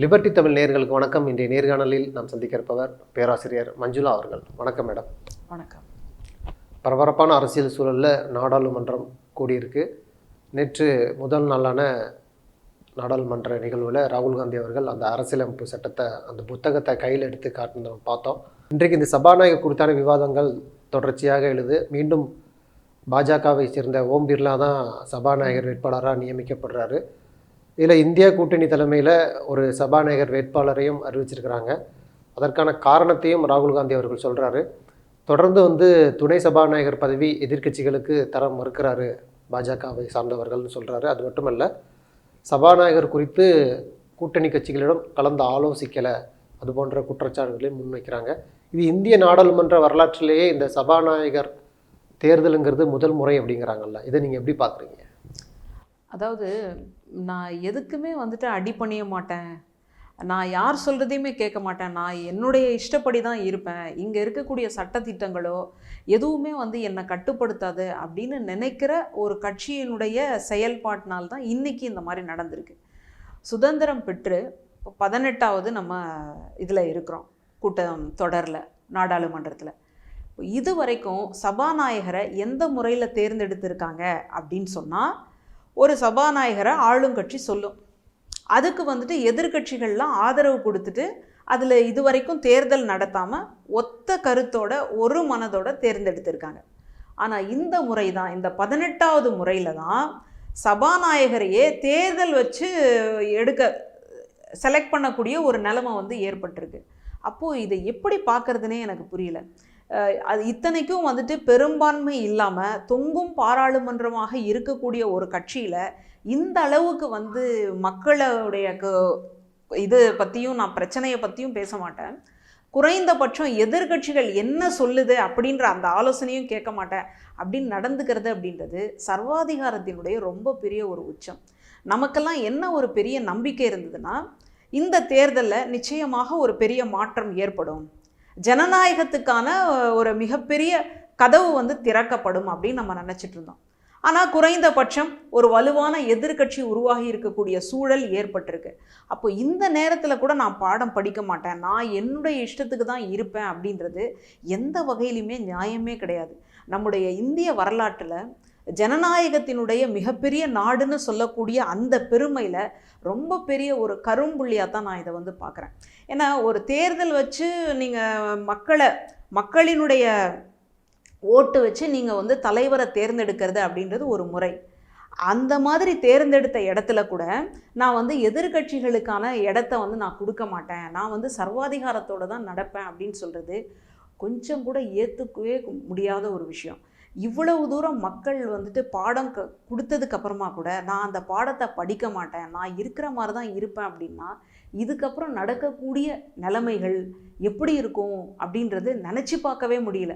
Liberty Tamil நேயர்களுக்கு வணக்கம். இன்றைய நேர்காணலில் நாம் சந்திக்க இருப்பவர் பேராசிரியர் மஞ்சுளா அவர்கள். வணக்கம் மேடம். வணக்கம். பரபரப்பான அரசியல் சூழலில் நாடாளுமன்றம் கூடியிருக்கு. நேற்று முதல் நாளான நாடாளுமன்ற நிகழ்வில் ராகுல் காந்தி அவர்கள் அந்த அரசியலமைப்பு சட்டத்தை அந்த புத்தகத்தை கையில் எடுத்து காட்டினதை பார்த்தோம். இன்றைக்கு இந்த சபாநாயகர் குறித்தான விவாதங்கள் தொடர்ச்சியாக எழுது. மீண்டும் பாஜகவை சேர்ந்த ஓம் பிர்லா தான் சபாநாயகர் வேட்பாளராக நியமிக்கப்படுறாரு. இதில் இந்தியா கூட்டணி தலைமையில் ஒரு சபாநாயகர் வேட்பாளரையும் அறிவிச்சிருக்கிறாங்க. அதற்கான காரணத்தையும் ராகுல் காந்தி அவர்கள் சொல்கிறாரு தொடர்ந்து வந்து துணை சபாநாயகர் பதவி எதிர்க்கட்சிகளுக்கு தர மறுக்கிறாரு பாஜகவை சார்ந்தவர்கள்னு சொல்கிறாரு அது மட்டுமல்ல சபாநாயகர் குறித்து கூட்டணி கட்சிகளிடம் கலந்து ஆலோசிக்கலை. அது போன்ற குற்றச்சாட்டுகளையும் முன்வைக்கிறாங்க. இது இந்திய நாடாளுமன்ற வரலாற்றிலேயே இந்த சபாநாயகர் தேர்தலுங்கிறது முதல் முறை அப்படிங்கிறாங்கல்ல. இதை நீங்கள் எப்படி பார்க்குறீங்க அதாவது நான் எதுக்குமே வந்துட்டு அடி பண்ணிய மாட்டேன். நான் யார் சொல்கிறதையுமே கேட்க மாட்டேன். நான் என்னுடைய இஷ்டப்படி தான் இருப்பேன். இங்கே இருக்கக்கூடிய சட்டத்திட்டங்களோ எதுவுமே வந்து என்னை கட்டுப்படுத்தாது அப்படின்னு நினைக்கிற ஒரு கட்சியினுடைய செயல்பாட்டினால் தான் இன்றைக்கி இந்த மாதிரி நடந்திருக்கு. சுதந்திரம் பெற்று இப்போ பதினெட்டாவது நம்ம இதில் இருக்கிறோம். கூட்டம் தொடரில் நாடாளுமன்றத்தில். இது வரைக்கும் சபாநாயகரை எந்த முறையில் தேர்ந்தெடுத்திருக்காங்க அப்படின்னு சொன்னால் ஒரு சபாநாயகரை ஆளுங்கட்சி சொல்லும். அதுக்கு வந்துட்டு எதிர்க்கட்சிகள்லாம் ஆதரவு கொடுத்துட்டு அதில் இது வரைக்கும் தேர்தல் நடத்தாமல் ஒத்த கருத்தோட ஒரு மனதோட தேர்ந்தெடுத்திருக்காங்க. ஆனால் இந்த முறை தான் இந்த பதினெட்டாவது முறையில் தான் சபாநாயகரையே தேர்தல் வச்சு எடுக்க செலக்ட் பண்ணக்கூடிய ஒரு நிலமை வந்து ஏற்பட்டிருக்கு. அப்போது இதை எப்படி பார்க்கறதுனே எனக்கு புரியல. அது இத்தனைக்கும் வந்துட்டு பெரும்பான்மை இல்லாமல் தொங்கும் பாராளுமன்றமாக இருக்கக்கூடிய ஒரு கட்சியில் இந்த அளவுக்கு வந்து மக்களுடைய இது பற்றியும் நான் பிரச்சனையை பற்றியும் பேச மாட்டேன். குறைந்தபட்சம் எதிர்க்கட்சிகள் என்ன சொல்லுது அப்படின்ற அந்த ஆலோசனையும் கேட்க மாட்டேன். அப்படின்னு நடந்துக்கிறது அப்படின்றது சர்வாதிகாரத்தினுடைய ரொம்ப பெரிய ஒரு உச்சம். நமக்கெல்லாம் என்ன ஒரு பெரிய நம்பிக்கை இருந்ததுன்னா இந்த தேர்தலில் நிச்சயமாக ஒரு பெரிய மாற்றம் ஏற்படும். ஜனநாயகத்துக்கான ஒரு மிகப்பெரிய கதவு வந்து திறக்கப்படும் அப்படின்னு நம்ம நினச்சிட்டு இருந்தோம். ஆனால் குறைந்தபட்சம் ஒரு வலுவான எதிர்க்கட்சி உருவாகி இருக்கக்கூடிய சூழல் ஏற்பட்டிருக்கு. அப்போ இந்த நேரத்தில் கூட நான் பாடம் படிக்க மாட்டேன். நான் என்னுடைய இஷ்டத்துக்கு தான் இருப்பேன் அப்படின்றது எந்த வகையிலுமே நியாயமே கிடையாது. நம்முடைய இந்திய வரலாற்றில் ஜனநாயகத்தினுடைய மிகப்பெரிய நாடுன்னு சொல்லக்கூடிய அந்த பெருமையில் ரொம்ப பெரிய ஒரு கரும்புள்ளியாக தான் நான் இதை வந்து பார்க்குறேன். ஏன்னா ஒரு தேர்தல் வச்சு நீங்கள் மக்களை மக்களினுடைய ஓட்டு வச்சு நீங்கள் வந்து தலைவரை தேர்ந்தெடுக்கிறது அப்படின்றது ஒரு முறை. அந்த மாதிரி தேர்ந்தெடுத்த இடத்துல கூட நான் வந்து எதிர்க்கட்சிகளுக்கான இடத்த வந்து நான் கொடுக்க மாட்டேன். நான் வந்து சர்வாதிகாரத்தோடு தான் நடப்பேன் அப்படின்னு சொல்கிறது கொஞ்சம் கூட ஏற்றுக்கவே முடியாத ஒரு விஷயம். இவ்வளவு தூரம் மக்கள் வந்துட்டு பாடம் க கொடுத்ததுக்கு அப்புறமா கூட நான் அந்த பாடத்தை படிக்க மாட்டேன். நான் இருக்கிற மாதிரி தான் இருப்பேன் அப்படின்னா இதுக்கப்புறம் நடக்கக்கூடிய நிலைமைகள் எப்படி இருக்கும் அப்படின்றது நினச்சி பார்க்கவே முடியல.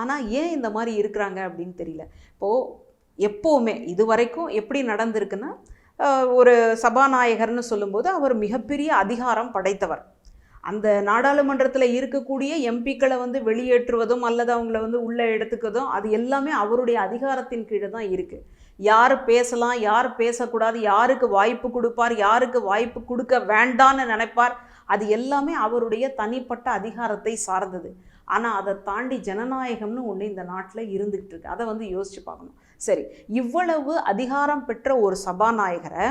ஆனால் ஏன் இந்த மாதிரி இருக்கிறாங்க அப்படின்னு தெரியல. இப்போது எப்போவுமே இது வரைக்கும் எப்படி நடந்திருக்குன்னா ஒரு சபாநாயகர்னு சொல்லும்போது அவர் மிகப்பெரிய அதிகாரம் படைத்தவர். அந்த நாடாளுமன்றத்தில் இருக்கக்கூடிய எம்பிக்களை வந்து வெளியேற்றுவதும் அல்லது அவங்கள வந்து உள்ளே எடுத்துக்கிறதும் அது எல்லாமே அவருடைய அதிகாரத்தின் கீழே தான் இருக்குது யார் பேசலாம் யார் பேசக்கூடாது யாருக்கு வாய்ப்பு கொடுப்பார் யாருக்கு வாய்ப்பு கொடுக்க வேண்டான்னு நினைப்பார் அது எல்லாமே அவருடைய தனிப்பட்ட அதிகாரத்தை சார்ந்தது. ஆனால் அதை தாண்டி ஜனநாயகம்னு ஒன்று இந்த நாட்டில் இருந்துகிட்டு இருக்கு. அதை வந்து யோசிச்சு பார்க்கணும். சரி இவ்வளவு அதிகாரம் பெற்ற ஒரு சபாநாயகரை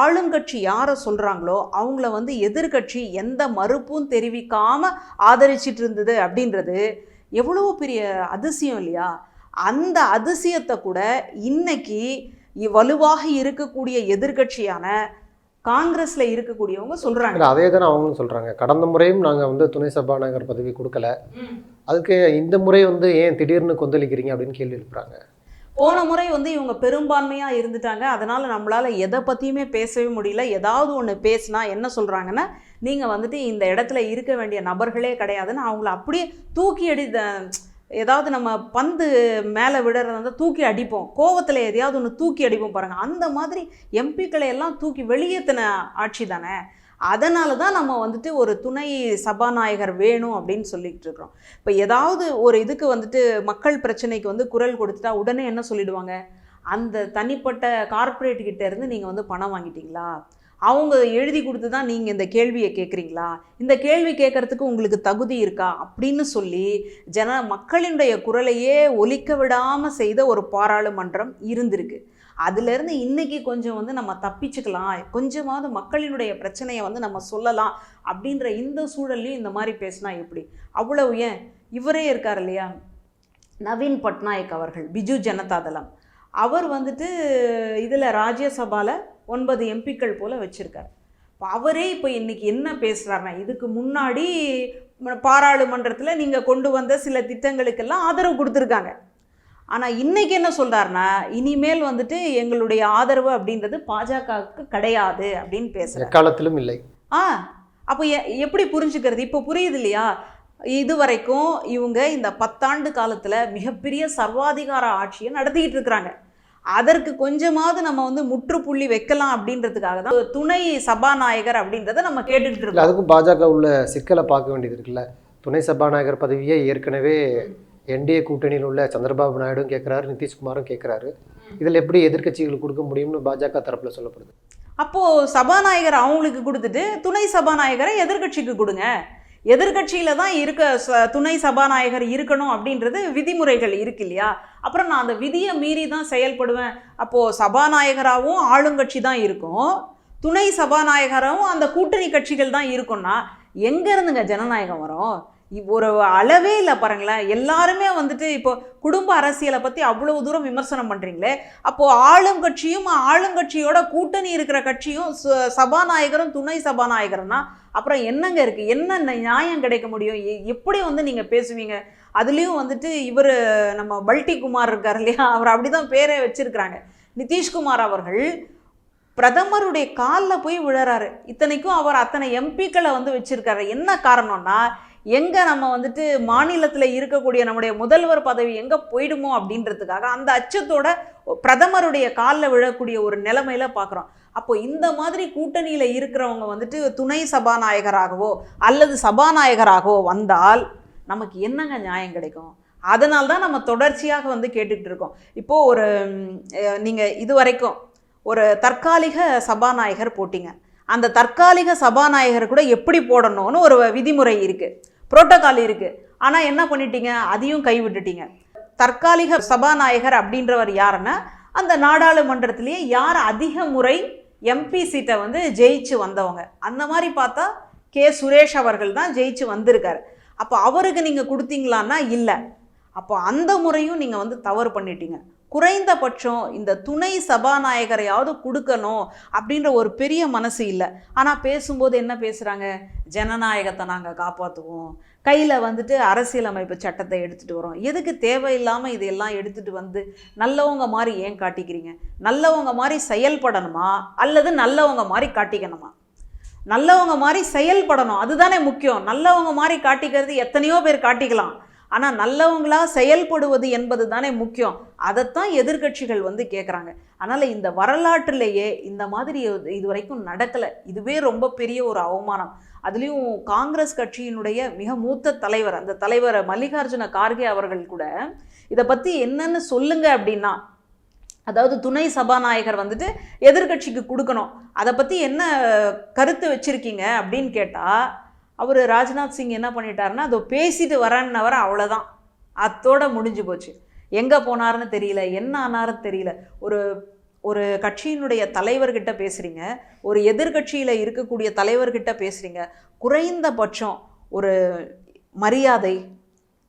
ஆளுங்கட்சி யாரை சொல்கிறாங்களோ அவங்கள வந்து எதிர்க்கட்சி எந்த மறுப்பும் தெரிவிக்காமல் ஆதரிச்சிட்டு இருந்தது அப்படின்றது எவ்வளோ பெரிய அதிசயம் இல்லையா? அந்த அதிசயத்தை கூட இன்னைக்கு வலுவாக இருக்கக்கூடிய எதிர்க்கட்சியான காங்கிரஸில் இருக்கக்கூடியவங்க சொல்கிறாங்க அதே தானே அவங்களும் சொல்கிறாங்க கடந்த முறையும் நாங்கள் வந்து துணை சபாநாயகர் பதவி கொடுக்கல. அதுக்கு இந்த முறை வந்து ஏன் திடீர்னு கொந்தளிக்கிறீங்க அப்படின்னு கேள்வி எழுப்புறாங்க. போன முறை வந்து இவங்க பெரும்பான்மையாக இருந்துட்டாங்க. அதனால் நம்மளால் எதை பற்றியுமே பேசவே முடியல. ஏதாவது ஒன்று பேசினா என்ன சொல்கிறாங்கன்னா நீங்கள் வந்துட்டு இந்த இடத்துல இருக்க வேண்டிய நபர்களே கிடையாதுன்னு அவங்கள அப்படியே தூக்கி அடி ஏதாவது நம்ம பந்து மேலே விடுறத வந்து தூக்கி அடிப்போம். கோவத்தில் எதையாவது ஒன்று தூக்கி அடிப்போம் பாருங்கள் அந்த மாதிரி எம்பிக்களை எல்லாம் தூக்கி வெளியேற்றின ஆட்சி தானே? அதனால தான் நம்ம வந்துட்டு ஒரு துணை சபாநாயகர் வேணும் அப்படின்னு சொல்லிட்டு இருக்கிறோம். இப்போ ஏதாவது ஒரு இதுக்கு வந்துட்டு மக்கள் பிரச்சனைக்கு வந்து குரல் கொடுத்துட்டா உடனே என்ன சொல்லிடுவாங்க? அந்த தனிப்பட்ட கார்ப்பரேட் கிட்ட இருந்து நீங்கள் வந்து பணம் வாங்கிட்டீங்களா? அவங்க எழுதி கொடுத்து தான் நீங்கள் இந்த கேள்வியை கேட்குறீங்களா இந்த கேள்வி கேட்கறதுக்கு உங்களுக்கு தகுதி இருக்கா? அப்படின்னு சொல்லி ஜன மக்களினுடைய குரலையே ஒலிக்க விடாமல் செய்த ஒரு பாராளுமன்றம் இருந்திருக்கு. அதுலேருந்து இன்னைக்கு கொஞ்சம் வந்து நம்ம தப்பிச்சுக்கலாம். கொஞ்சமாவது மக்களினுடைய பிரச்சனையை வந்து நம்ம சொல்லலாம். அப்படின்ற இந்த சூழல்லையும் இந்த மாதிரி பேசினா எப்படி? அவ்வளவு ஏன்? இவரே இருக்கார் இல்லையா? நவீன் பட்நாயக் அவர்கள் பிஜு ஜனதாதளம் அவர் வந்துட்டு இதில் ராஜ்யசபாவில் ஒன்பது எம்பிக்கள் போல் வச்சுருக்கார். இப்போ அவரே இப்போ இன்றைக்கி என்ன பேசுகிறாருன்னா இதுக்கு முன்னாடி பாராளுமன்றத்தில் நீங்கள் கொண்டு வந்த சில திட்டங்களுக்கெல்லாம் ஆதரவு கொடுத்துருக்காங்க. ஆனால் இன்னைக்கு என்ன சொல்கிறாருன்னா இனிமேல் வந்துட்டு எங்களுடைய ஆதரவு அப்படின்றது பாஜகவுக்கு கிடையாது அப்படின்னு பேசுகிறார் எக்காலத்திலும் இல்லை. ஆ அப்போ எப்படி புரிஞ்சுக்கிறது? இப்போ புரியுது இல்லையா? இது வரைக்கும் இவங்க இந்த பத்தாண்டு காலத்தில் மிகப்பெரிய சர்வாதிகார ஆட்சியை நடத்திக்கிட்டு இருக்கிறாங்க. அதற்கு கொஞ்சமாவது நம்ம வந்து முற்றுப்புள்ளி வைக்கலாம் அப்படின்றதுக்காக தான் துணை சபாநாயகர் அப்படின்றத நம்ம கேட்டுக்கிட்டு இல்லை இருக்கோம். அதுக்கும் பாஜக உள்ள சிக்கலை பார்க்க வேண்டியது இருக்குல்ல. துணை சபாநாயகர் பதவியை ஏற்கனவே என்டிஏ கூட்டணியில் உள்ள சந்திரபாபு நாயுடும் கேட்குறாரு நிதிஷ்குமாரும் கேட்குறாரு. இதில் எப்படி எதிர்கட்சிகளுக்கு கொடுக்க முடியும்னு பாஜக தரப்பில் சொல்லப்படுது. அப்போது சபாநாயகர் அவங்களுக்கு கொடுத்துட்டு துணை சபாநாயகரை எதிர்கட்சிக்கு கொடுங்க. எதிர்க்கட்சியில் தான் இருக்க ச- துணை சபாநாயகர் இருக்கணும் அப்படின்றது விதிமுறைகள் இருக்கு இல்லையா? அப்புறம் நான் அந்த விதியை மீறி தான் செயல்படுவேன். அப்போது சபாநாயகராகவும் ஆளுங்கட்சி தான் இருக்கும். துணை சபாநாயகராகவும் அந்த கூட்டணி கட்சிகள் தான் இருக்கும்னா எங்கேருந்துங்க ஜனநாயகம் வரும்? ஒரு அளவே இல்லை பாருங்களேன். எல்லாருமே வந்துட்டு இப்போ குடும்ப அரசியலை பற்றி அவ்வளவு தூரம் விமர்சனம் பண்ணுறீங்களே அப்போது ஆளும் கட்சியும் ஆளுங்கட்சியோட கூட்டணி இருக்கிற கட்சியும் சபாநாயகரும் துணை சபாநாயகர்னா அப்புறம் என்னங்க இருக்குது என்ன நியாயம் கிடைக்க முடியும்? எ- எப்படி வந்து நீங்கள் பேசுவீங்க? அதுலேயும் வந்துட்டு இவர் நம்ம பல்டி குமார் இருக்கார் இல்லையா? அவர் அப்படி தான் பேரே வச்சுருக்கிறாங்க. நிதிஷ்குமார் அவர்கள் பிரதமருடைய காலில் போய் விழறாரு. இத்தனைக்கும் அவர் அத்தனை எம்பிக்களை வந்து வச்சுருக்காரு. என்ன காரணம்னா எங்கே நம்ம வந்துட்டு மாநிலத்தில் இருக்கக்கூடிய நம்முடைய முதல்வர் பதவி எங்கே போயிடுமோ அப்படின்றதுக்காக அந்த அச்சத்தோட பிரதமருடைய காலில் விழக்கூடிய ஒரு நிலைமையில பார்க்குறோம் அப்போ இந்த மாதிரி கூட்டணியில் இருக்கிறவங்க வந்துட்டு துணை சபாநாயகராகவோ அல்லது சபாநாயகராகவோ வந்தால் நமக்கு என்னங்க நியாயம் கிடைக்கும்? அதனால தான் நம்ம தொடர்ச்சியாக வந்து கேட்டுக்கிட்டு இருக்கோம். இப்போது ஒரு நீங்கள் இது வரைக்கும் ஒரு தற்காலிக சபாநாயகர் போட்டிங்க. அந்த தற்காலிக சபாநாயகர் கூட எப்படி போடணும்னு ஒரு விதிமுறை இருக்குது புரோட்டோகால் இருக்குது ஆனால் என்ன பண்ணிட்டீங்க? அதையும் கைவிட்டுட்டீங்க. தற்காலிக சபாநாயகர் அப்படின்றவர் யாருன்னா அந்த நாடாளுமன்றத்திலேயே யார் அதிக முறை எம்பி சீட்டை வந்து ஜெயிச்சு வந்தவங்க. அந்த மாதிரி பார்த்தா கே. சுரேஷ் அவர்கள் தான் ஜெயிச்சு வந்திருக்காரு. அப்போ அவருக்கு நீங்கள் கொடுத்தீங்களான்னா இல்லை. அப்போ அந்த முறையும் நீங்கள் வந்து தவறு பண்ணிட்டீங்க. குறைந்தபட்சம் இந்த துணை சபாநாயகரையாவது கொடுக்கணும் அப்படின்ற ஒரு பெரிய மனசு இல்லை. ஆனால் பேசும்போது என்ன பேசுகிறாங்க ஜனநாயகத்தை நாங்கள் காப்பாற்றுவோம் கையில் வந்துட்டு அரசியலமைப்பு சட்டத்தை எடுத்துகிட்டு வரோம். எதுக்கு தேவையில்லாமல் இதையெல்லாம் எடுத்துகிட்டு வந்து நல்லவங்க மாதிரி ஏன் காட்டிக்கிறீங்க? நல்லவங்க மாதிரி செயல்படணுமா? அல்லது நல்லவங்க மாதிரி காட்டிக்கணுமா? நல்லவங்க மாதிரி செயல்படணும். அதுதானே முக்கியம். நல்லவங்க மாதிரி காட்டிக்கிறது எத்தனையோ பேர் காட்டிக்கலாம். ஆனால் நல்லவங்களாக செயல்படுவது என்பது தானே முக்கியம். அதைத்தான் எதிர்க்கட்சிகள் வந்து கேட்குறாங்க அதனால் இந்த வரலாற்றிலேயே இந்த மாதிரி இது- இது வரைக்கும் நடக்கலை. இதுவே ரொம்ப பெரிய ஒரு அவமானம். அதுலேயும் காங்கிரஸ் கட்சியினுடைய மிக மூத்த தலைவர் அந்த தலைவர் மல்லிகார்ஜுன கார்கே அவர்கள் கூட இதை பற்றி என்னென்னு சொல்லுங்க அப்படின்னா அதாவது துணை சபாநாயகர் வந்துட்டு எதிர்க்கட்சிக்கு கொடுக்கணும். அதை பற்றி என்ன கருத்து வச்சுருக்கீங்க அப்படின்னு கேட்டால் அவர் ராஜ்நாத் சிங் என்ன பண்ணிட்டாருன்னா அதோ பேசிட்டு வரேன்னவர் அவ்வளோதான் அத்தோட முடிஞ்சு போச்சு. எங்கே போனாருன்னு தெரியல என்ன ஆனாருன்னு தெரியல. ஒரு ஒரு கட்சியினுடைய தலைவர்கிட்ட பேசுகிறீங்க ஒரு எதிர்க்கட்சியில் இருக்கக்கூடிய தலைவர்கிட்ட பேசுகிறீங்க குறைந்தபட்சம் ஒரு மரியாதை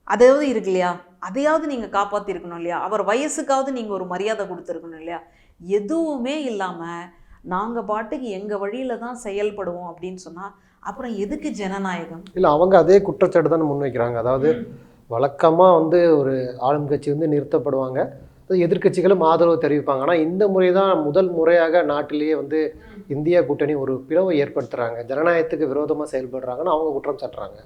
அதாவது இருக்கு இல்லையா? அதையாவது நீங்கள் காப்பாற்றிருக்கணும் இல்லையா? அவர் வயசுக்காவது நீங்கள் ஒரு மரியாதை கொடுத்துருக்கணும் இல்லையா? எதுவுமே இல்லாமல் நாங்கள் பாட்டுக்கு எங்கள் வழியில் தான் செயல்படுவோம் அப்படின்னு சொன்னால் அப்புறம் எதுக்கு ஜனநாயகம்? இல்லை அவங்க அதே குற்றச்சாட்டு தானே முன்வைக்கிறாங்க அதாவது வழக்கமாக வந்து ஒரு ஆளும் கட்சி வந்து நிறுத்தப்படுவாங்க. அது எதிர்க்கட்சிகளும் ஆதரவு தெரிவிப்பாங்க. ஆனால் இந்த முறை தான் முதல் முறையாக நாட்டிலேயே வந்து இந்தியா கூட்டணி ஒரு பிளவை ஏற்படுத்துகிறாங்க ஜனநாயகத்துக்கு விரோதமாக செயல்படுறாங்கன்னு அவங்க குற்றம் சாட்டுறாங்க.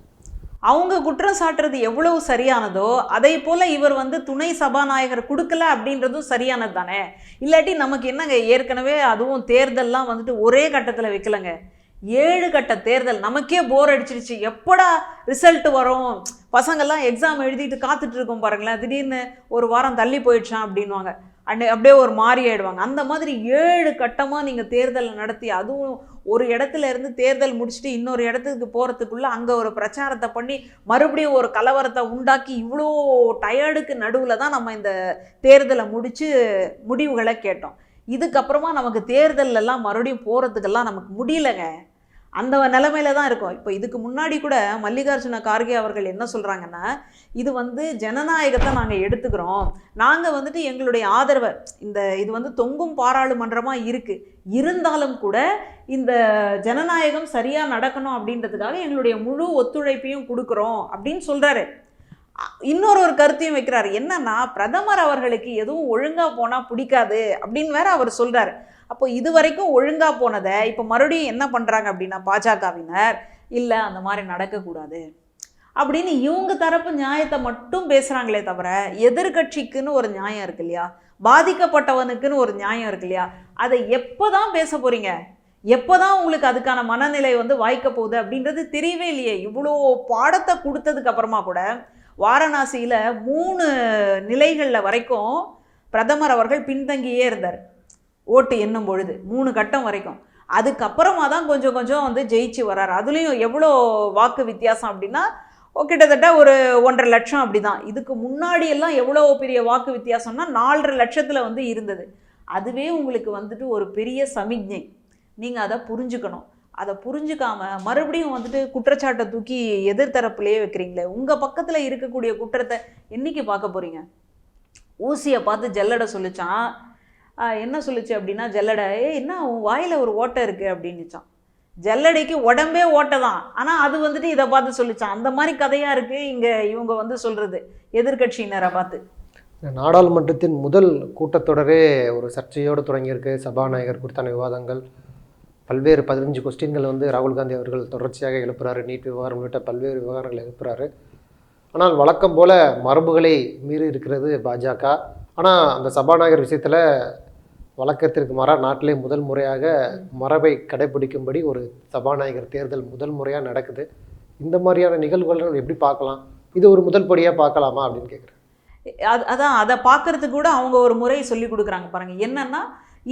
அவங்க குற்றம் சாட்டுறது எவ்வளவு சரியானதோ அதே போல இவர் வந்து துணை சபாநாயகர் கொடுக்கல அப்படின்றதும் சரியானது தானே? இல்லாட்டி நமக்கு என்னங்க? ஏற்கனவே அதுவும் தேர்தல்லாம் வந்துட்டு ஒரே கட்டத்தில் வைக்கலங்க. ஏழு கட்ட தேர்தல். நமக்கே போர் அடிச்சிருச்சு. எப்படா ரிசல்ட் வரும்? பசங்கள்லாம் எக்ஸாம் எழுதிட்டு காத்துட்டு இருக்கோம் பாருங்களேன். திடீர்னு ஒரு வாரம் தள்ளி போயிடுச்சான் அப்படின்வாங்க அண்ட் அப்படியே ஒரு மாறி ஆயிடுவாங்க. அந்த மாதிரி ஏழு கட்டமாக நீங்கள் தேர்தலை நடத்தி அதுவும் ஒரு இடத்துல இருந்து தேர்தல் முடிச்சுட்டு இன்னொரு இடத்துக்கு போகிறதுக்குள்ளே அங்கே ஒரு பிரச்சாரத்தை பண்ணி மறுபடியும் ஒரு கலவரத்தை உண்டாக்கி இவ்வளோ டயர்டுக்கு நடுவில் தான் நம்ம இந்த தேர்தலை முடித்து முடிவுகளை கேட்டோம். இதுக்கப்புறமா நமக்கு தேர்தலெல்லாம் மறுபடியும் போகிறதுக்கெல்லாம் நமக்கு முடியலங்க. அந்த நிலமையில தான் இருக்கும். இப்போ இதுக்கு முன்னாடி கூட மல்லிகார்ஜுன கார்கே அவர்கள் என்ன சொல்கிறாங்கன்னா இது வந்து ஜனநாயகத்தை நாங்கள் எடுத்துக்கிறோம். நாங்கள் வந்துட்டு எங்களுடைய ஆதரவை இந்த இது வந்து தொங்கும் பாராளுமன்றமாக இருக்குது இருந்தாலும் கூட இந்த ஜனநாயகம் சரியாக நடக்கணும் அப்படின்றதுக்காக எங்களுடைய முழு ஒத்துழைப்பையும் கொடுக்குறோம் அப்படின்னு சொல்கிறாரு இன்னொரு ஒரு கருத்தையும் வைக்கிறாரு. என்னன்னா பிரதமர் அவர்களுக்கு எதுவும் ஒழுங்காக போனால் பிடிக்காது அப்படின்னு வேற அவர் சொல்கிறாரு அப்போ இது வரைக்கும் ஒழுங்காக போனதை இப்போ மறுபடியும் என்ன பண்ணுறாங்க அப்படின்னா பாஜகவினர் இல்லை அந்த மாதிரி நடக்கக்கூடாது அப்படின்னு இவங்க தரப்பு நியாயத்தை மட்டும் பேசுகிறாங்களே தவிர எதிர்கட்சிக்குன்னு ஒரு நியாயம் இருக்கு இல்லையா? பாதிக்கப்பட்டவனுக்குன்னு ஒரு நியாயம் இருக்கு இல்லையா? அதை எப்போ தான் பேச போகிறீங்க எப்போ தான் உங்களுக்கு அதுக்கான மனநிலை வந்து வாய்க்க போகுது அப்படின்றது தெரியவே இல்லையே. இவ்வளோ பாடத்தை கொடுத்ததுக்கு அப்புறமா கூட வாரணாசியில் மூணு நிலைகளில் வரைக்கும் பிரதமர் அவர்கள் பின்தங்கியே இருந்தார். ஓட்டு எண்ணும் பொழுது மூணு கட்டம் வரைக்கும். அதுக்கப்புறமா தான் கொஞ்சம் கொஞ்சம் வந்து ஜெயிச்சு வராரு. அதுலேயும் எவ்வளோ வாக்கு வித்தியாசம் அப்படின்னா கிட்டத்தட்ட ஒரு ஒன்றரை லட்சம் அப்படி தான் இதுக்கு முன்னாடியெல்லாம் எவ்வளோ பெரிய வாக்கு வித்தியாசம்னா நாலரை லட்சத்தில் வந்து இருந்தது. அதுவே உங்களுக்கு வந்துட்டு ஒரு பெரிய சமிக்ஞை. நீங்கள் அதை புரிஞ்சுக்கணும். அதை புரிஞ்சுக்காம மறுபடியும் வந்துட்டு குற்றச்சாட்டை தூக்கி எதிர்த்தரப்புலேயே வைக்கிறீங்களே உங்கள் பக்கத்தில் இருக்கக்கூடிய குற்றத்தை என்னைக்கு பார்க்க போகிறீங்க ஊசியை பார்த்து ஜல்லடை சொல்லிச்சான். என்ன சொல்லுச்சு அப்படின்னா ஜல்லடை ஏ என்ன உன் வாயில் ஒரு ஓட்டை இருக்குது அப்படின்னுச்சான். ஜல்லடைக்கு உடம்பே ஓட்டை தான். ஆனால் அது வந்துட்டு இதை பார்த்து சொல்லிச்சான். அந்த மாதிரி கதையாக இருக்குது இங்கே இவங்க வந்து சொல்கிறது எதிர்க்கட்சியினரை பார்த்து. இந்த நாடாளுமன்றத்தின் முதல் கூட்டத்தொடரே ஒரு சர்ச்சையோடு தொடங்கியிருக்கு. சபாநாயகர் குறித்தான விவாதங்கள் பல்வேறு பதினஞ்சு கொஸ்டின்கள் வந்து ராகுல் காந்தி அவர்கள் தொடர்ச்சியாக எழுப்புறாரு. நீட் விவகாரம் உள்ளிட்ட பல்வேறு விவகாரங்களை எழுப்புறாரு. ஆனால் வழக்கம் போல மரபுகளை மீறி இருக்கிறது பாஜக. ஆனால் அந்த சபாநாயகர் விஷயத்தில் வழக்கத்திற்கு மாறாக நாட்டிலே முதல் முறையாக மரபை கடைபிடிக்கும்படி ஒரு சபாநாயகர் தேர்தல் முதல் முறையாக நடக்குது. இந்த மாதிரியான நிகழ்வுகள் எப்படி பார்க்கலாம்? இது ஒரு முதல் படியாக பார்க்கலாமா அப்படின்னு கேட்குறேன் அது அதான் அதை பார்க்கறதுக்கு கூட அவங்க ஒரு முறை சொல்லி கொடுக்குறாங்க பாருங்கள் என்னென்னா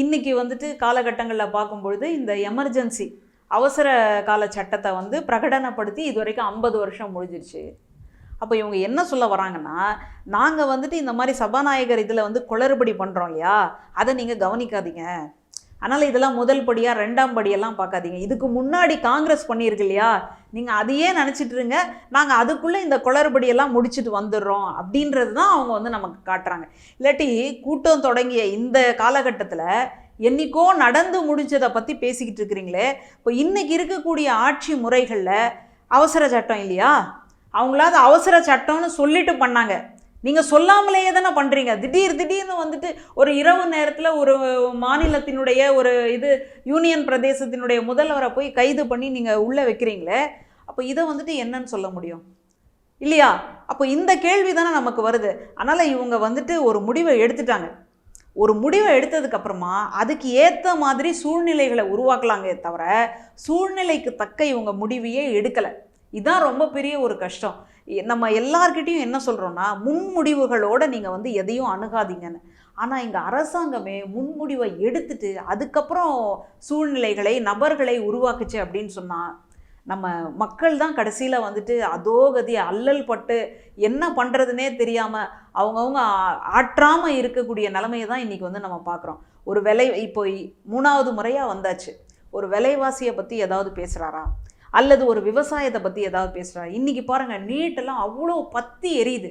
இன்றைக்கி வந்துட்டு காலகட்டங்களில் பார்க்கும்பொழுது இந்த எமர்ஜென்சி அவசர கால சட்டத்தை வந்து பிரகடனப்படுத்தி இது வரைக்கும் ஐம்பது வருஷம் முடிஞ்சிருச்சு. அப்போ இவங்க என்ன சொல்ல வராங்கன்னா நாங்கள் வந்துட்டு இந்த மாதிரி சபாநாயகர் இதில் வந்து குளறுபடி பண்ணுறோம் இல்லையா? அதை நீங்கள் கவனிக்காதீங்க. அதனால் இதெல்லாம் முதல் படியாக ரெண்டாம் படியெல்லாம் பார்க்காதீங்க. இதுக்கு முன்னாடி காங்கிரஸ் பண்ணியிருக்கு இல்லையா நீங்கள் அதையே நினச்சிட்டு இருங்க நாங்கள் அதுக்குள்ளே இந்த குளறுபடியெல்லாம் முடிச்சுட்டு வந்துடுறோம். அப்படின்றது தான் அவங்க வந்து நமக்கு காட்டுறாங்க. இல்லாட்டி கூட்டம் தொடங்கிய இந்த காலகட்டத்தில் என்னைக்கோ நடந்து முடிஞ்சதை பற்றி பேசிக்கிட்டு இருக்கிறீங்களே இப்போ இன்றைக்கி இருக்கக்கூடிய ஆட்சி முறைகளில் அவசர சட்டம் இல்லையா? அவங்களாவது அவசர சட்டம்னு சொல்லிட்டு பண்ணாங்க. நீங்கள் சொல்லாமலேயே தானே பண்ணுறீங்க திடீர் திடீர்னு வந்துட்டு ஒரு இரவு நேரத்தில் ஒரு மாநிலத்தினுடைய ஒரு இது யூனியன் பிரதேசத்தினுடைய முதல்வரை போய் கைது பண்ணி நீங்கள் உள்ளே வைக்கிறீங்களே அப்போ இதை வந்துட்டு என்னன்னு சொல்ல முடியும்? இல்லையா? அப்போ இந்த கேள்வி தானே நமக்கு வருது. அதனால் இவங்க வந்துட்டு ஒரு முடிவை எடுத்துட்டாங்க. ஒரு முடிவை எடுத்ததுக்கப்புறமா அதுக்கு ஏற்ற மாதிரி சூழ்நிலைகளை உருவாக்கலாங்க தவிர சூழ்நிலைக்கு தக்க இவங்க முடிவையே எடுக்கலை. இதுதான் ரொம்ப பெரிய ஒரு கஷ்டம். நம்ம எல்லார்கிட்டையும் என்ன சொல்கிறோன்னா முன்முடிவுகளோடு நீங்கள் வந்து எதையும் அணுகாதீங்கன்னு. ஆனால் இங்கே அரசாங்கமே முன்முடிவை எடுத்துட்டு அதுக்கப்புறம் சூழ்நிலைகளை நபர்களை உருவாக்குச்சு அப்படின்னு சொன்னால் நம்ம மக்கள் தான் கடைசியில் வந்துட்டு அதோகதி அல்லல் பட்டு என்ன பண்ணுறதுனே தெரியாமல் அவங்கவுங்க ஆற்றாமல் இருக்கக்கூடிய நிலமையை தான் இன்றைக்கி வந்து நம்ம பார்க்குறோம் ஒரு விலை இப்போ மூணாவது முறையாக வந்தாச்சு. ஒரு விலைவாசியை பற்றி ஏதாவது பேசுகிறாரா அல்லது ஒரு விவசாயத்தை பற்றி ஏதாவது பேசுகிறா இன்றைக்கி பாருங்கள் நீட்டெல்லாம் அவ்வளோ பத்தி எரியுது.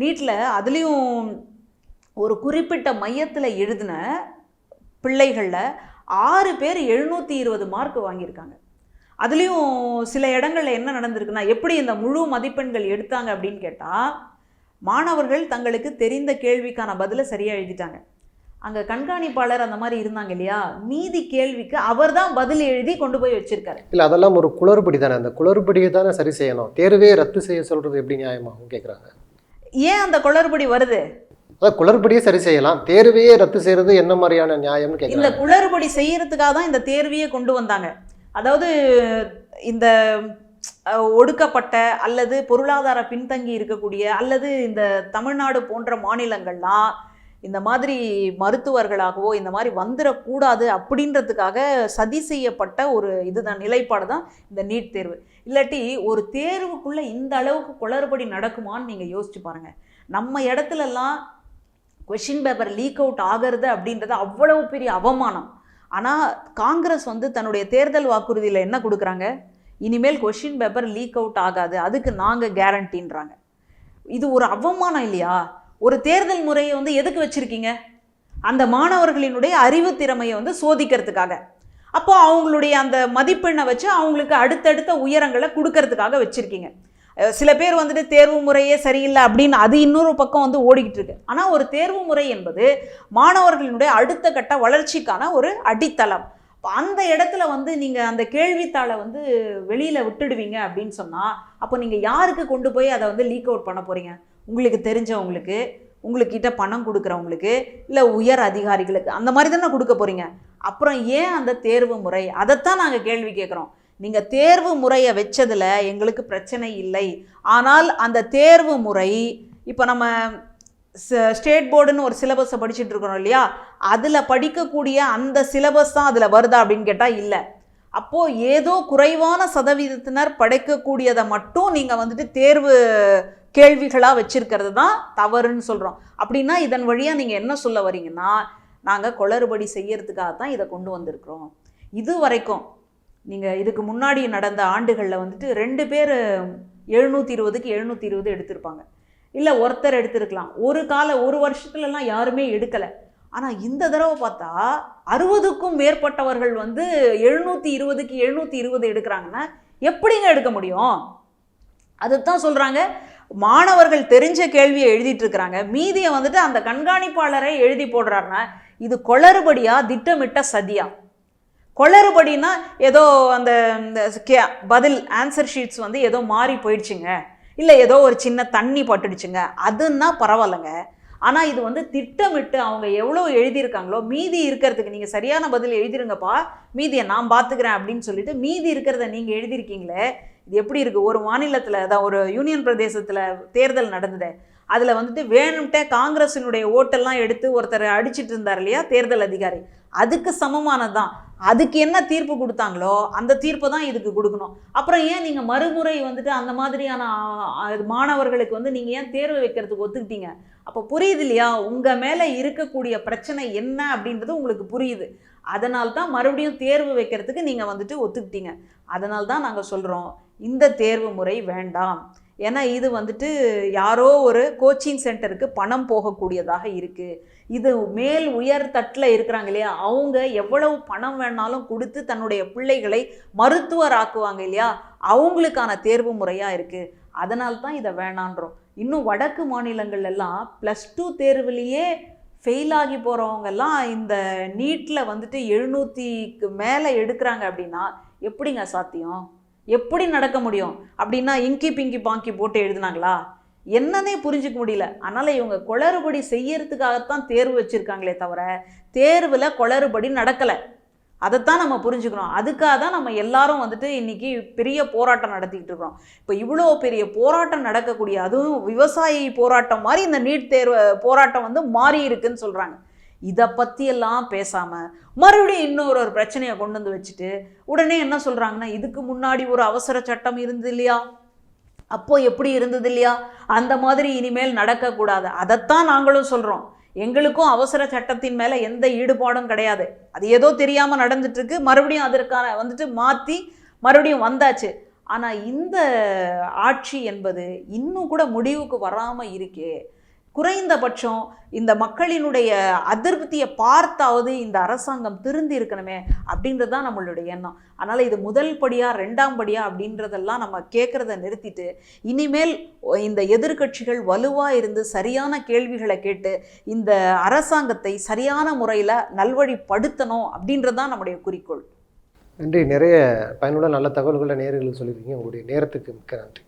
நீட்டில் அதுலேயும் ஒரு குறிப்பிட்ட மையத்தில் எழுதின பிள்ளைகளில் ஆறு பேர் எழுநூற்றி இருபது மார்க் வாங்கியிருக்காங்க. அதுலேயும் சில இடங்களில் என்ன நடந்திருக்குன்னா எப்படி இந்த முழு மதிப்பெண்கள் எடுத்தாங்க அப்படின்னு கேட்டால் மாணவர்கள் தங்களுக்கு தெரிந்த கேள்விக்கான பதிலை சரியாக எழுதிட்டாங்க. அங்கே கண்காணிப்பாளர் அந்த மாதிரி இருந்தாங்க இல்லையா? மீதி கேள்விக்கு அவர் தான் பதில் எழுதி கொண்டு போய் வச்சிருக்காரு. இல்லை அதெல்லாம் ஒரு குளறுபடி தானே. அந்த குளறுபடியை தானே சரி செய்யணும். தேர்வே ரத்து செய்ய சொல்கிறது எப்படி நியாயமாகும் கேட்குறாங்க ஏன் அந்த குளறுபடி வருது? அதான் குளறுபடியே சரி செய்யலாம். தேர்வையே ரத்து செய்கிறது என்ன மாதிரியான நியாயம்னு இந்த கேட்குறாங்க குளறுபடி செய்யறதுக்காக தான் இந்த தேர்வையே கொண்டு வந்தாங்க. அதாவது இந்த ஒடுக்கப்பட்ட அல்லது பொருளாதார பின்தங்கி இருக்கக்கூடிய அல்லது இந்த தமிழ்நாடு போன்ற மாநிலங்கள்லாம் இந்த மாதிரி மருத்துவர்களாகவோ இந்த மாதிரி வந்துடக்கூடாது அப்படின்றதுக்காக சதி செய்யப்பட்ட ஒரு இதுதான் நிலைப்பாடு தான் இந்த நீட் தேர்வு. இல்லாட்டி ஒரு தேர்வுக்குள்ளே இந்த அளவுக்கு குளறுபடி நடக்குமான்னு நீங்கள் யோசிச்சு பாருங்கள் நம்ம இடத்துலலாம் கொஷின் பேப்பர் லீக் அவுட் ஆகிறது அப்படின்றது அவ்வளவு பெரிய அவமானம். ஆனால் காங்கிரஸ் வந்து தன்னுடைய தேர்தல் வாக்குறுதியில் என்ன கொடுக்குறாங்க? இனிமேல் கொஷின் பேப்பர் லீக் அவுட் ஆகாது அதுக்கு நாங்கள் கேரண்டின்றாங்க இது ஒரு அவமானம் இல்லையா? ஒரு தேர்தல் முறையை வந்து எதுக்கு வச்சுருக்கீங்க? அந்த மாணவர்களினுடைய அறிவு திறமையை வந்து சோதிக்கிறதுக்காக. அப்போ அவங்களுடைய அந்த மதிப்பெண்ணை வச்சு அவங்களுக்கு அடுத்தடுத்த உயரங்களை கொடுக்கறதுக்காக வச்சுருக்கீங்க. சில பேர் வந்துட்டு தேர்வு முறையே சரியில்லை அப்படின்னு அது இன்னொரு பக்கம் வந்து ஓடிக்கிட்டு இருக்கு. ஆனால் ஒரு தேர்வு முறை என்பது மாணவர்களினுடைய அடுத்த கட்ட வளர்ச்சிக்கான ஒரு அடித்தளம். அந்த இடத்துல வந்து நீங்கள் அந்த கேள்வித்தாளை வந்து வெளியில் விட்டுடுவீங்க அப்படின்னு சொன்னால் அப்போ நீங்கள் யாருக்கு கொண்டு போய் அதை வந்து லீக் அவுட் பண்ண போகிறீங்க உங்களுக்கு தெரிஞ்சவங்களுக்கு உங்களுக்கிட்ட பணம் கொடுக்குறவங்களுக்கு இல்லை உயர் அதிகாரிகளுக்கு அந்த மாதிரி தானே கொடுக்க போகிறீங்க அப்புறம் ஏன் அந்த தேர்வு முறை? அதைத்தான் நாங்கள் கேள்வி கேட்குறோம். நீங்கள் தேர்வு முறையை வச்சதில் எங்களுக்கு பிரச்சனை இல்லை. ஆனால் அந்த தேர்வு முறை இப்போ நம்ம ஸ்டேட் போர்டுன்னு ஒரு சிலபஸை படிச்சுட்டு இருக்கிறோம் இல்லையா? அதில் படிக்கக்கூடிய அந்த சிலபஸ் தான் அதில் வருதா அப்படின்னு கேட்டால் இல்லை. அப்போது ஏதோ குறைவான சதவீதத்தினர் படைக்கக்கூடியதை மட்டும் நீங்கள் வந்துட்டு தேர்வு கேள்விகளாக வச்சிருக்கிறது தான் தவறுன்னு சொல்கிறோம் அப்படின்னா இதன் வழியாக நீங்கள் என்ன சொல்ல வரீங்கன்னா நாங்கள் குளறுபடி செய்யறதுக்காக தான் இதை கொண்டு வந்திருக்கிறோம். இது வரைக்கும் நீங்கள் இதுக்கு முன்னாடி நடந்த ஆண்டுகளில் வந்துட்டு ரெண்டு பேர் எழுநூற்றி இருபதுக்கு எழுநூற்றி இருபது எடுத்திருப்பாங்க. இல்லை ஒருத்தர் எடுத்திருக்கலாம். ஒரு கால ஒரு வருஷத்துலலாம் யாருமே எடுக்கலை. ஆனால் இந்த தடவை பார்த்தா அறுபதுக்கும் மேற்பட்டவர்கள் வந்து எழுநூற்றி இருபதுக்கு எழுநூற்றி இருபது எடுக்கிறாங்கன்னா எப்படிங்க எடுக்க முடியும்? அதுதான் சொல்கிறாங்க மாணவர்கள் தெரிஞ்ச கேள்வியை எழுதிட்டு இருக்கிறாங்க. மீதியை வந்துட்டு அந்த கண்காணிப்பாளரை எழுதி போடுறாருன்னா இது கொளறுபடியா திட்டமிட்ட சதியா? கொளறுபடினா ஏதோ அந்த இந்த கே- பதில் ஆன்சர் ஷீட்ஸ் வந்து ஏதோ மாறி போயிடுச்சுங்க. இல்லை ஏதோ ஒரு சின்ன தண்ணி பட்டுடுச்சுங்க. அதுன்னா பரவாயில்லைங்க. ஆனால் இது வந்து திட்டமிட்டு அவங்க எவ்வளோ எழுதியிருக்காங்களோ மீதி இருக்கிறதுக்கு நீங்கள் சரியான பதில் எழுதிருங்கப்பா. மீதியை நான் பார்த்துக்கிறேன் அப்படின்னு சொல்லிட்டு மீதி இருக்கிறத நீங்கள் எழுதியிருக்கீங்களே இது எப்படி இருக்குது ஒரு மாநிலத்தில் அதான் ஒரு யூனியன் பிரதேசத்தில் தேர்தல் நடந்தது. அதில் வந்துட்டு வேணும்ட்டே காங்கிரஸினுடைய ஓட்டெல்லாம் எடுத்து ஒருத்தர் அடிச்சிட்டு இருந்தார் இல்லையா தேர்தல் அதிகாரி. அதுக்கு சமமானது தான் அதுக்கு என்ன தீர்ப்பு கொடுத்தாங்களோ அந்த தீர்ப்பை தான் இதுக்கு கொடுக்கணும். அப்புறம் ஏன் நீங்கள் மறுமுறை வந்துட்டு அந்த மாதிரியான மாணவர்களுக்கு வந்து நீங்கள் ஏன் தேர்வு வைக்கிறதுக்கு ஒத்துக்கிட்டீங்க? அப்போ புரியுது இல்லையா? உங்கள் மேலே இருக்கக்கூடிய பிரச்சனை என்ன அப்படின்றது உங்களுக்கு புரியுது. அதனால் தான் மறுபடியும் தேர்வு வைக்கிறதுக்கு நீங்கள் வந்துட்டு ஒத்துக்கிட்டீங்க. அதனால் தான் நாங்கள் சொல்கிறோம் இந்த தேர்வு முறை வேண்டாம். ஏன்னா இது வந்துட்டு யாரோ ஒரு கோச்சிங் சென்டருக்கு பணம் போகக்கூடியதாக இருக்குது இது மேல் உயர் தட்டில் இருக்கிறாங்க இல்லையா? அவங்க எவ்வளவு பணம் வேணாலும் கொடுத்து தன்னுடைய பிள்ளைகளை மருத்துவர் ஆக்குவாங்க இல்லையா? அவங்களுக்கான தேர்வு முறையாக இருக்குது அதனால்தான் இதை வேணான்றோம். இன்னும் வடக்கு மாநிலங்கள் எல்லாம் ப்ளஸ் டூ தேர்வுலேயே ஃபெயில் ஆகி போகிறவங்கெல்லாம் இந்த நீட்டில் வந்துட்டு எழுநூற்றிக்கு மேலே எடுக்கிறாங்க அப்படின்னா எப்படிங்க சாத்தியம் எப்படி நடக்க முடியும்? அப்படின்னா இங்கி பிங்கி பாங்கி போட்டு எழுதுனாங்களா? என்னன்னே புரிஞ்சுக்க முடியல. அதனால் இவங்க குளறுபடி செய்யறதுக்காகத்தான் தேர்வு வச்சுருக்காங்களே தவிர தேர்வில் குளறுபடி நடக்கலை. அதைத்தான் நம்ம புரிஞ்சுக்கணும். அதுக்காக தான் நம்ம எல்லாரும் வந்துட்டு இன்றைக்கி பெரிய போராட்டம் நடத்திக்கிட்டு இருக்கிறோம். இப்போ இவ்வளோ பெரிய போராட்டம் நடக்கக்கூடிய அதுவும் விவசாயி போராட்டம் மாதிரி இந்த நீட் தேர்வு போராட்டம் வந்து மாறி இருக்குன்னு சொல்கிறாங்க இதை பற்றியெல்லாம் பேசாமல் மறுபடியும் இன்னொரு ஒரு பிரச்சனையை கொண்டு வந்து வச்சுட்டு உடனே என்ன சொல்கிறாங்கன்னா இதுக்கு முன்னாடி ஒரு அவசர சட்டம் இருந்தது இல்லையா? அப்போது எப்படி இருந்தது இல்லையா? அந்த மாதிரி இனிமேல் நடக்கக்கூடாது. அதைத்தான் நாங்களும் சொல்கிறோம் எங்களுக்கும் அவசர சட்டத்தின் மேலே எந்த ஈடுபாடும் கிடையாது. அது ஏதோ தெரியாமல் நடந்துட்டுருக்கு. மறுபடியும் அதற்கான வந்துட்டு மாற்றி மறுபடியும் வந்தாச்சு. ஆனால் இந்த ஆட்சி என்பது இன்னும் கூட முடிவுக்கு வராமல் இருக்கே. குறைந்தபட்சம் இந்த மக்களினுடைய அதிருப்தியை பார்த்தாவது இந்த அரசாங்கம் திருந்தி இருக்கணுமே அப்படின்றது தான் நம்மளுடைய எண்ணம். அதனால் இது முதல் படியாக ரெண்டாம் படியாக அப்படின்றதெல்லாம் நம்ம கேட்குறத நிறுத்திட்டு இனிமேல் இந்த எதிர்க்கட்சிகள் வலுவாக இருந்து சரியான கேள்விகளை கேட்டு இந்த அரசாங்கத்தை சரியான முறையில் நல்வழிப்படுத்தணும் அப்படின்றது தான் நம்முடைய குறிக்கோள். நன்றி. நிறைய பயனுள்ள நல்ல தகவல்களை நேர்களுக்கு சொல்லியிருக்கீங்க. உங்களுடைய நேரத்துக்கு மிக்க நன்றி.